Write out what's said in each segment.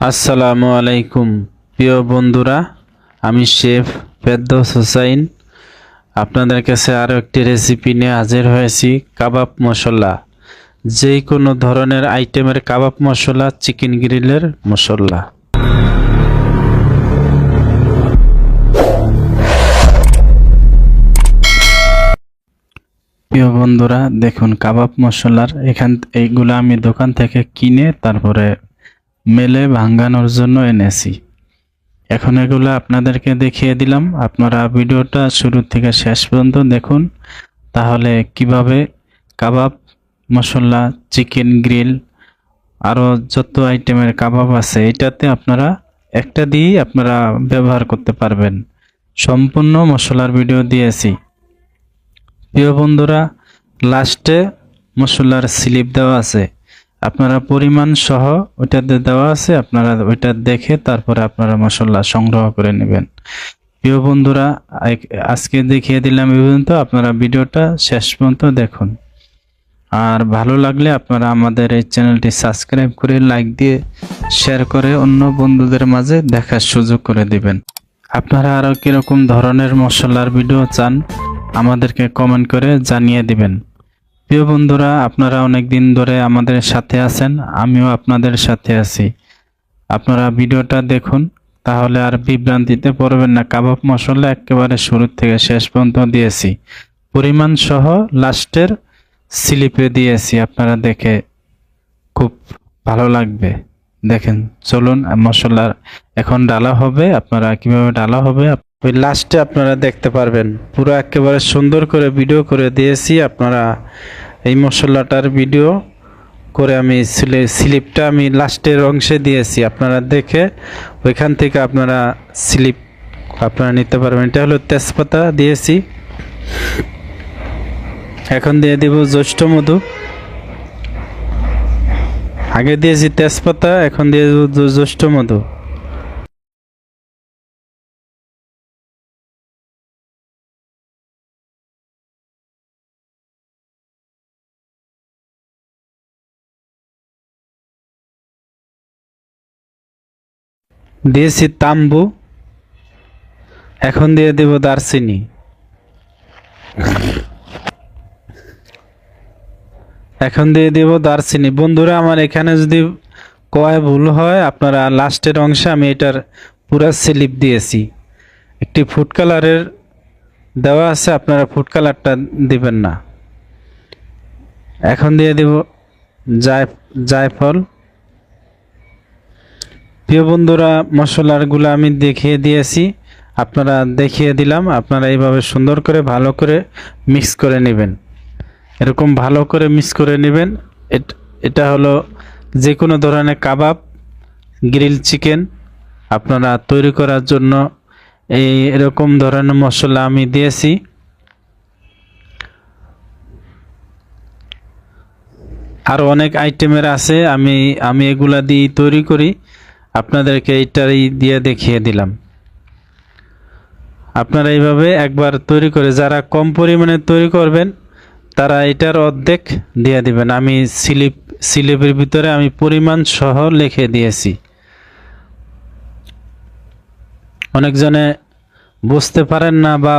আসসালামু আলাইকুম, প্রিয় বন্ধুরা, আমি শেফ ফেরদৌস হুসাইন। আপনাদের কাছে আরও একটি রেসিপি নিয়ে হাজির হয়েছি, কাবাব মশলা। যে কোনো ধরনের আইটেমের কাবাব মশলা চিকেন গ্রিলের মশলা। প্রিয় বন্ধুরা, দেখুন কাবাব মশলার এখান এইগুলো আমি দোকান থেকে কিনে তারপরে মেলে ভাঙ্গানোর জন্য এনেছি। এখন এগুলো আপনাদেরকে দেখিয়ে দিলাম। আপনারা ভিডিওটা শুরু থেকে শেষ পর্যন্ত দেখুন। তাহলে কীভাবে কাবাব, মশলা, চিকেন গ্রিল আরও যত আইটেমের কাবাব আছে, এটাতে আপনারা একটা দিয়েই আপনারা ব্যবহার করতে পারবেন। সম্পূর্ণ মশলার ভিডিও দিয়েছি। প্রিয় বন্ধুরা, লাস্টে মশলার স্লিপ দেওয়া আছে। আপনারা পরিমাণ সহ ওইটাতে দেওয়া আছে, আপনারা ওইটা দেখে তারপরে আপনারা মশলা সংগ্রহ করে নেবেন। প্রিয় বন্ধুরা আজকে দেখিয়ে দিলাম এই পর্যন্ত, আপনারা ভিডিওটা শেষ পর্যন্ত দেখুন। আর ভালো লাগলে আপনারা আমাদের এই চ্যানেলটি সাবস্ক্রাইব করে, লাইক দিয়ে শেয়ার করে অন্য বন্ধুদের মাঝে দেখার সুযোগ করে দিবেন। আপনারা আরও কীরকম ধরনের মশলার ভিডিও চান, আমাদেরকে কমেন্ট করে জানিয়ে দিবেন। প্রিয় বন্ধুরা, আপনারা অনেক দিন ধরে আমাদের সাথে আছেন, আমিও আপনাদের সাথে আছি। আপনারা ভিডিওটা দেখুন, তাহলে আর বিভ্রান্তিতে পড়বেন না। কাবাব মশলা একেবারে শুরু থেকে শেষ পর্যন্ত দিয়েছি। পরিমাণ সহ লাস্টের স্লিপে দিয়েছি, আপনারা দেখে খুব ভালো লাগবে। দেখেন, চলুন মশলার এখন ডালা হবে, আপনারা কীভাবে ডালা হবে ওই লাস্টে আপনারা দেখতে পারবেন। পুরো একেবারে সুন্দর করে ভিডিও করে দিয়েছি, আপনারা এই মশলাটার ভিডিও করে আমি স্লিপটা আমি লাস্টের অংশে দিয়েছি। আপনারা দেখে ওইখান থেকে আপনারা স্লিপ আপনারা নিতে পারবেন। এটা হলো তেজপাতা দিয়েছি। এখন দিয়ে দিব জ্যৈষ্ঠ মধু। আগে দিয়েছি তেজপাতা এখন দিয়ে জ্যৈষ্ঠ মধু। দিয়েছি তাম্বু এখন দিয়ে দেব দারচিনি। এখন দিয়ে দেব দারচিনি। বন্ধুরা, আমার এখানে যদি কয় ভুল হয়, আপনারা লাস্টের অংশে আমি এটার পুরা স্লিপ দিয়েছি। একটি ফুড কালারের দেওয়া আছে, আপনারা ফুড কালারটা দিবেন না। এখন দিয়ে দেব জায়, জায়ফল। প্রিয় বন্ধুরা মশলারগুলো আমি দেখিয়ে দিয়েছি। আপনারা দেখিয়ে দিলাম, আপনারা এইভাবে সুন্দর করে, ভালো করে মিক্স করে নেবেন। এরকম ভালো করে মিক্স করে নেবেন। এট- হলো যে কোনো ধরনের কাবাব, গ্রিল চিকেন আপনারা তৈরি করার জন্য এই এরকম ধরনের মশলা আমি দিয়েছি। আরও অনেক আইটেমের আছে, আমি আমি এগুলা দিয়ে তৈরি করি। আপনাদেরকে এইটারই দিয়ে দেখিয়ে দিলাম। আপনারা এইভাবে একবার তৈরি করে, যারা কম পরিমাণে তৈরি করবেন তারা এটার অর্ধেক দিয়ে দিবেন। আমি স্লিপ, স্লিপের ভিতরে আমি পরিমাণ সহ লিখে দিয়েছি। অনেকজনে বুঝতে পারেন না বা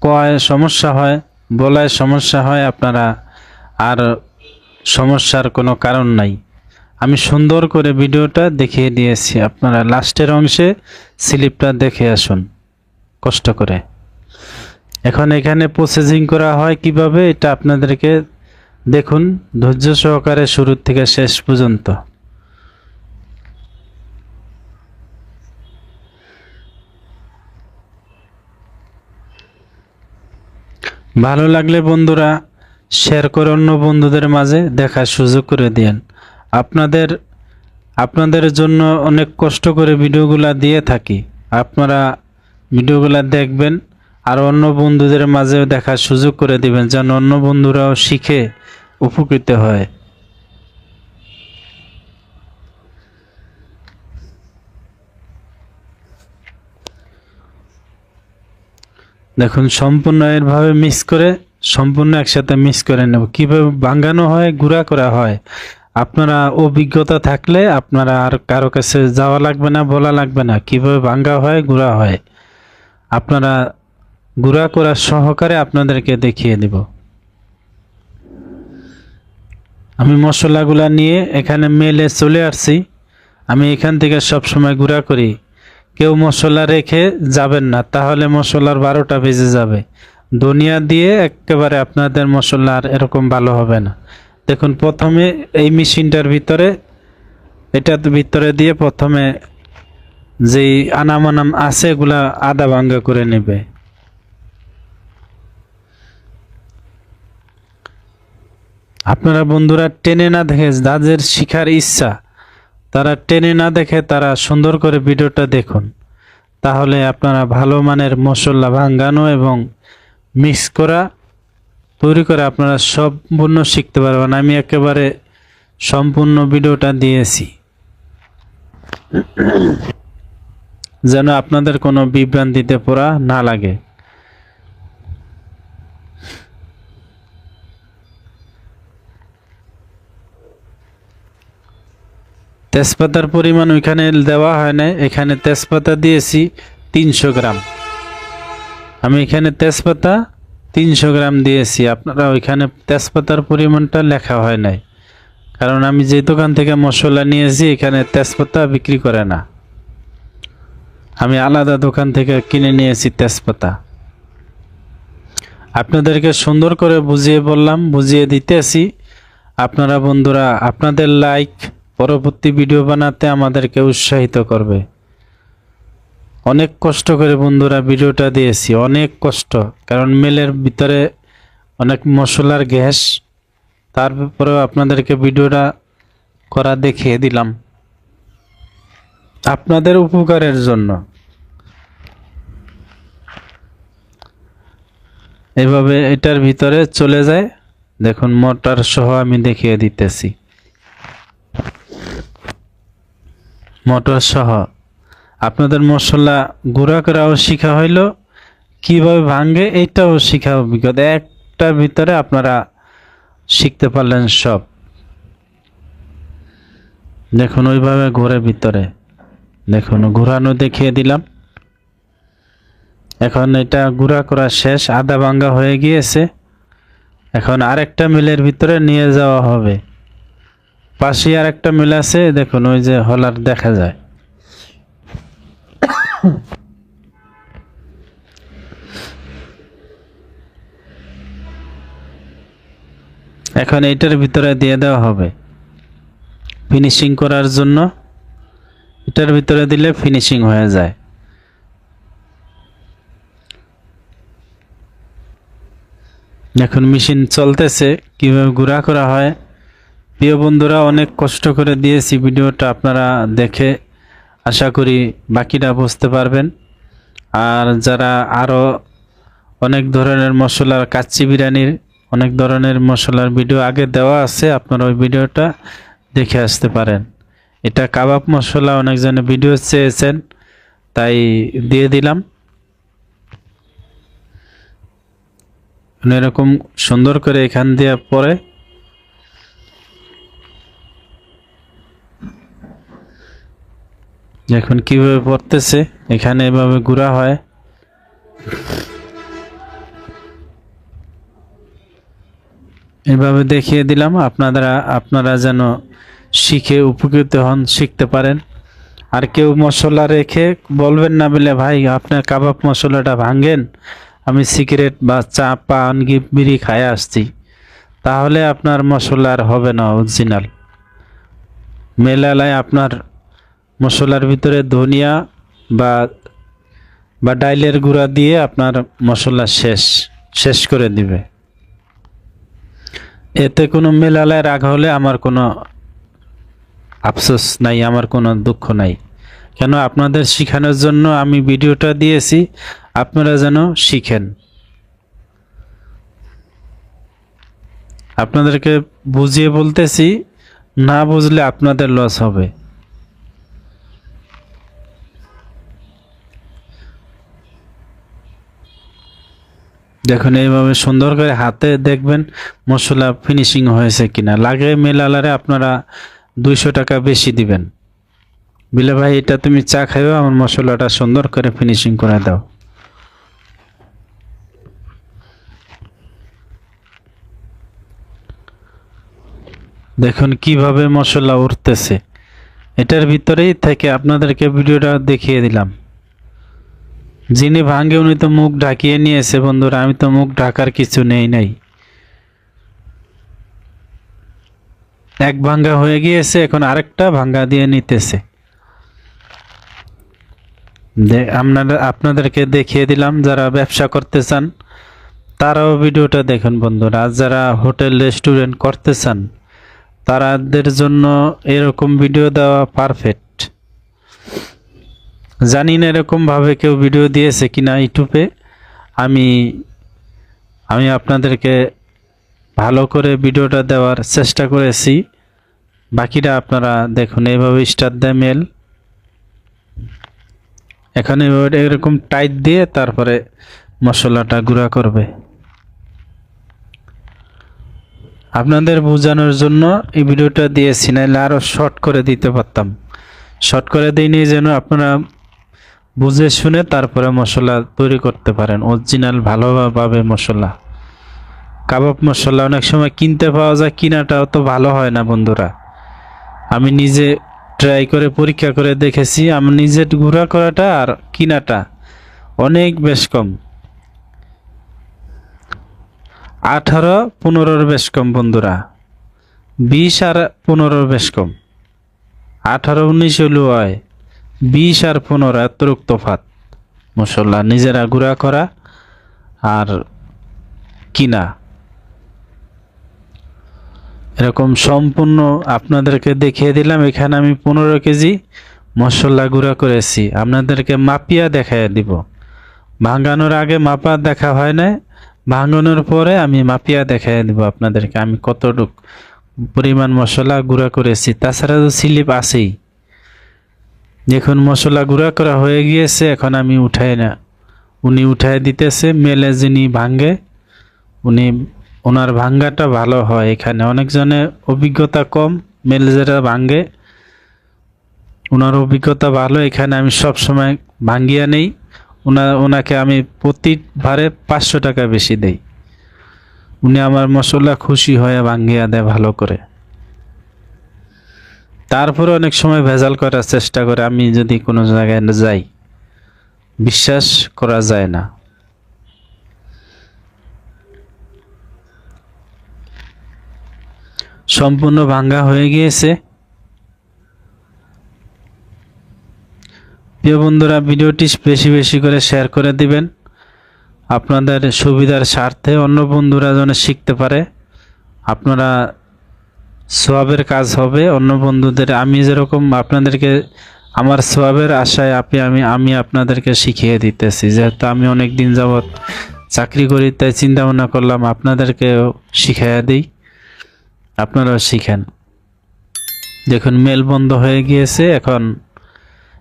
কয় সমস্যা হয়, বলায় সমস্যা হয়, আপনারা আর সমস্যার কোনো কারণ নাই। আমি সুন্দর করে ভিডিওটা দেখিয়ে দিয়েছি। আপনারা লাস্টের অংশে স্লিপটা দেখে আসুন। কষ্ট করে। এখন এখানে প্রসেসিং করা হয় কীভাবে, এটা আপনাদেরকে দেখুন, ধৈর্য সহকারে শুরু থেকে শেষ পর্যন্ত। ভালো লাগলে বন্ধুরা শেয়ার করে অন্য বন্ধুদের মাঝে দেখার সুযোগ করে দিন আপনাদের আপনাদের জন্য অনেক কষ্ট করে ভিডিওগুলা দিয়ে থাকি। আপনারা ভিডিওগুলা দেখবেন আর অন্য বন্ধুদের মাঝেও দেখার সুযোগ করে দিবেন যেন অন্য বন্ধুরাও শিখে উপকৃত হয়। দেখুন, সম্পূর্ণ এরভাবে মিক্স করে, সম্পূর্ণ একসাথে মিক্স করে নেব। কীভাবে বাঙ্গানো হয়, গুঁড়া করা হয়, আপনারা অভিজ্ঞতা থাকলে আপনারা আর কারও কাছে যাওয়া লাগবে না, বলা লাগবে না। কীভাবে ভাঙ্গা হয়, গুঁড়া হয়, আপনারা গুঁড়া করা সহকারে আপনাদেরকে দেখিয়ে দিব। আমি মশলাগুলা নিয়ে এখানে মেলে চলে আসছি। আমি এখান থেকে সব সময় গুঁড়া করি। কেউ মশলা রেখে যাবেন না, তাহলে মশলার বারোটা বেজে যাবে। ধনিয়া দিয়ে একেবারে আপনাদের মশলা আর এরকম ভালো হবে না। দেখুন, প্রথমে এই মেশিনটার ভিতরে এটার ভিতরে দিয়ে প্রথমে যেই আনাম আনাম আছে, এগুলা আদা ভাঙ্গা করে নেবে। আপনারা বন্ধুরা টেনে না দেখে যাদের শিখার ইচ্ছা, তারা টেনে না দেখে তারা সুন্দর করে ভিডিওটা দেখুন। তাহলে আপনারা ভালো মানের মশলা ভাঙ্গানো এবং মিক্স করা, তৈরি করে আপনারা সম্পূর্ণ শিখতে পারবেন। আমি একেবারে সম্পূর্ণ ভিডিওটা দিয়েছি। যেন আপনাদের কোনো বিভ্রান্তিতে পড়া না লাগে। তেজপাতার পরিমাণ ওইখানে দেওয়া হয় না এখানে তেজপাতা দিয়েছি তিনশো গ্রাম। আমি এখানে তেজপাতা তিনশো গ্রাম দিয়েছি। আপনারা ওইখানে তেজপাতার পরিমাণটা লেখা হয় নাই। কারণ আমি যে দোকান থেকে মশলা নিয়েছি, এখানে তেজপাতা বিক্রি করে না। আমি আলাদা দোকান থেকে কিনে নিয়েছি তেজপাতা। আপনাদেরকে সুন্দর করে বুঝিয়ে বললাম, বুঝিয়ে দিতেছি। আপনারা বন্ধুরা, আপনাদের লাইক পরবর্তী ভিডিও বানাতে আমাদেরকে উৎসাহিত করবে। অনেক কষ্ট করে বন্ধুরা ভিডিওটা দিয়েছি, অনেক কষ্ট, কারণ মেলের ভিতরে অনেক মশলার গ্যাস। তারপরেও আপনাদেরকে ভিডিওটা করা দেখিয়ে দিলাম। আপনাদের উপকারের জন্য। এভাবে এটার ভিতরে চলে যায়। দেখুন, মোটর সহ আমি দেখিয়ে দিতেছি। মোটর সহ আপনাদের মশলা গুঁড়া করাও শিখা হইল। কীভাবে ভাঙ্গে এইটাও শিখা অভিজ্ঞতা। একটার ভিতরে আপনারা শিখতে পারলেন সব। দেখুন ওইভাবে ঘোরে ভিতরে। দেখুন, ঘোরানো দেখিয়ে দিলাম। এখন এটা গুঁড়া করা শেষ, আদা ভাঙ্গা হয়ে গিয়েছে। এখন আরেকটা মিলের ভিতরে নিয়ে যাওয়া হবে। পাশে আর একটা মিল আছে, দেখুন, ওই যে হলার দেখা যায়। এখন এটার ভিতরে দিয়ে দেওয়া হবে। ফিনিশিং করার জন্য, এটার ভিতরে দিলে ফিনিশিং হয়ে যায়। এখন মেশিন চলতেছে, কীভাবে গুঁড়া করা হয় প্রিয় বন্ধুরা, অনেক কষ্ট করে দিয়েছি ভিডিওটা আপনারা দেখে। আশা করি বাকিটা বুঝতে পারবেন। আর যারা আরও অনেক ধরনের মশলার কাচ্চি বিরিয়ানির, অনেক ধরনের মশলার ভিডিও আগে দেওয়া আছে, আপনারা ওই ভিডিওটা দেখে আসতে পারেন। এটা কাবাব মশলা, অনেকজনে ভিডিও চেয়েছেন, তাই দিয়ে দিলাম। এরকম সুন্দর করে এখান দিয়ে পরে এখন কীভাবে পড়তেছে? এখানে এভাবে গুড়া হয়। এভাবে দেখিয়ে দিলাম, আপনারা আপনারা যেন শিখে উপকৃত হন, শিখতে পারেন। আর কেউ মশলা রেখে বলবেন না বলে, ভাই, আপনার কাবাব মশলাটা ভাঙেন, আমি সিগারেট বা চা পান গি বিড়ি খায় আসছি। তাহলে আপনার মশলা আর হবে না, অরিজিনাল। মেলালায় আপনার মশলার ভিতরে ধনিয়া বা বা ডাইলের গুঁড়া দিয়ে আপনার মশলা শেষ শেষ করে দিবে। এতে কোনো মেলালায় রাগ হলে আমার কোনো আফসোস নাই, আমার কোনো দুঃখ নাই। কেন আপনাদের শেখানোর জন্য আমি ভিডিওটা দিয়েছি, আপনারা যেন শিখেন। আপনাদেরকে বুঝিয়ে বলতেছি, না বুঝলে আপনাদের লস হবে। দেখুন, এইভাবে সুন্দর করে হাতে দেখবেন মশলা ফিনিশিং হয়েছে কিনা। লাগে মেলালারে আপনারা দুইশো টাকা বেশি দিবেন। বিলে ভাই, এটা তুমি চা খাইও, আমার মশলাটা সুন্দর করে ফিনিশিং করে দাও। দেখুন, কীভাবে মশলা উঠতেছে। এটার ভিতরেই থেকে আপনাদেরকে ভিডিওটা দেখিয়ে দিলাম। যিনি ভাঙ্গে উনি তো মুখ ঢাকিয়ে নিয়েছে বন্ধুরা, আমি তো মুখ ঢাকার কিছু নেই নাই। এক ভাঙ্গা হয়ে গিয়েছে, এখন আরেকটা ভাঙ্গা দিয়ে নিতেছে। আপনারা আপনাদেরকে দেখিয়ে দিলাম, যারা ব্যবসা করতে চান, তারাও ভিডিওটা দেখুন বন্ধুরা। আর যারা হোটেল, রেস্টুরেন্ট করতে চান, তারাদের জন্য এরকম ভিডিও দেওয়া পারফেক্ট জানি না এরকমভাবে কেউ ভিডিও দিয়েছে কি না ইউটিউবে আমি আমি আপনাদেরকে ভালো করে ভিডিওটা দেওয়ার চেষ্টা করেছি। বাকিটা আপনারা দেখুন, এইভাবে স্টার দেয় মেল এখানে এরকম টাইট দিয়ে তারপরে মশলাটা গুঁড়া করবে। আপনাদের বোঝানোর জন্য এই ভিডিওটা দিয়েছি, নাহলে আরও শর্ট করে দিতে পারতাম। শর্ট করে দিইনি যেন আপনারা বুঝে শুনে তারপরে মশলা তৈরি করতে পারেন। অরিজিনাল ভালোভাবে মশলা। কাবাব মশলা অনেক সময় কিনতে পাওয়া যায়, কিনাটাও তো ভালো হয় না বন্ধুরা। আমি নিজে ট্রাই করে, পরীক্ষা করে দেখেছি, আমি নিজে গুঁড়া করাটা আর কিনাটা অনেক বেশ কম। আঠারো পনেরোর বেশ কম বন্ধুরা। বিশ আর পনেরোর বেশ কম। আঠারো উনিশ হলেও হয়। বিশ আর পনেরো এতটুক তফাত। মশলা নিজেরা গুঁড়া করা আর কিনা। এরকম সম্পূর্ণ আপনাদেরকে দেখিয়ে দিলাম, এখানে আমি পনেরো কেজি মশলা গুঁড়া করেছি। আপনাদেরকে মাপিয়া দেখাই দিব। ভাঙানোর আগে মাপা দেখা হয় না ভাঙানোর পরে আমি মাপিয়া দেখাই দিব আপনাদেরকে। আমি কতটুক পরিমাণ মশলা গুঁড়া করেছি। তাছাড়া তো স্লিপ আছেই। দেখুন মশলা গুঁড়া করা হয়ে গিয়েছে, এখন আমি উঠাই না। উনি উঠাই দিতেছে, মেলে যিনি ভাঙ্গে উনি, ওনার ভাঙ্গাটা ভালো হয় এখানে। অনেকজনের অভিজ্ঞতা কম, মেল যারা ভাঙ্গে ওনার অভিজ্ঞতা ভালো, এখানে আমি সব সময় ভাঙ্গিয়া নেই। ওনা, ওনাকে আমি প্রতিবারে পাঁচশো টাকা বেশি দেই। উনি আমার মশলা খুশি হয়ে ভাঙ্গিয়া দেয় ভালো করে। তারপরে অনেক সময় ভেজাল করার চেষ্টা করে, আমি যদি কোনো জায়গায় যাই, বিশ্বাস করা যায় না। সম্পূর্ণ ভাঙ্গা হয়ে গিয়েছে। প্রিয় বন্ধুরা, ভিডিওটি বেশি বেশি করে শেয়ার করে দিবেন। আপনাদের সুবিধার স্বার্থে অন্য বন্ধুরা যেন শিখতে পারে। আপনারা সোয়াবের কাজ হবে। অন্য বন্ধুদের, আমি যেরকম আপনাদেরকে, আমার সোয়াবের আশায় আপনি, আমি আমি আপনাদেরকে শিখিয়ে দিতেছি। যেহেতু আমি অনেক দিন যাবৎ চাকরি করি, তাই চিন্তা ভাবনা করলাম আপনাদেরকেও শিখাইয়া দিই। আপনারাও শিখেন। দেখুন, মেল বন্ধ হয়ে গিয়েছে, এখন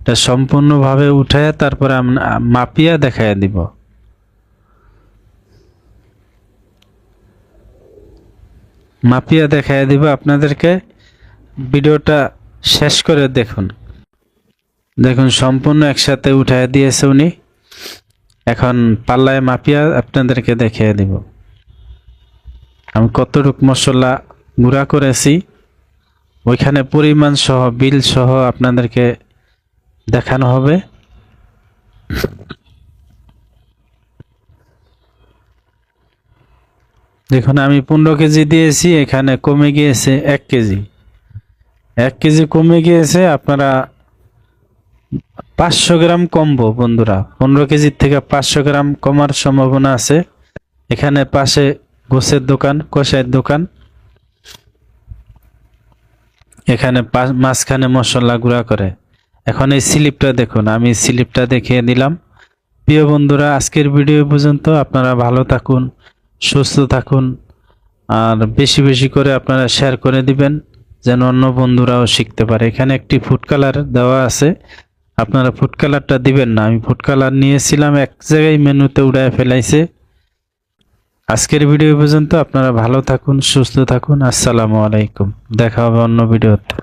এটা সম্পূর্ণভাবে উঠায় তারপরে মাপিয়া দেখাইয়া দিব। মাপিয়া দেখাইয়া দিব আপনাদেরকে। ভিডিওটা শেষ করে দেখুন। দেখুন, সম্পূর্ণ একসাথে উঠায় দিয়েছে উনি। এখন পাল্লায় মাপিয়া আপনাদেরকে দেখিয়ে দিব। আমি কতটুক মশলা গুঁড়া করেছি, ওইখানে পরিমাণ সহ, বিল সহ আপনাদেরকে দেখানো হবে। দেখুন, আমি পনেরো কেজি দিয়েছি, এখানে কমে গিয়েছে এক কেজি। এক কেজি কমে গিয়েছে, আপনারা পাঁচশো গ্রাম কমবো বন্ধুরা। পনেরো কেজির থেকে পাঁচশো গ্রাম কমার সম্ভাবনা আছে। এখানে পাশে গোছের দোকান, কষাইয়ের দোকান। এখানে মাঝখানে মশলা গুঁড়া করে। এখন এই স্লিপটা দেখুন, আমি স্লিপটা দেখিয়ে দিলাম। প্রিয় বন্ধুরা, আজকের ভিডিও পর্যন্ত আপনারা ভালো থাকুন সুস্থ থাকুন আর বেশি বেশি করে আপনারা শেয়ার করে দিবেন যেন অন্য বন্ধুরাও শিখতে পারে। এখানে একটি ফুড কালার দেওয়া আছে। আপনারা ফুড কালারটা দিবেন না। আমি ফুড কালার নিয়েছিলাম, এক জায়গায় মেনুতে উড়ায় ফেলাইছে। আজকের ভিডিও পর্যন্ত আপনারা ভালো থাকুন, সুস্থ থাকুন। আসসালামু আলাইকুম। দেখা হবে অন্য ভিডিওতে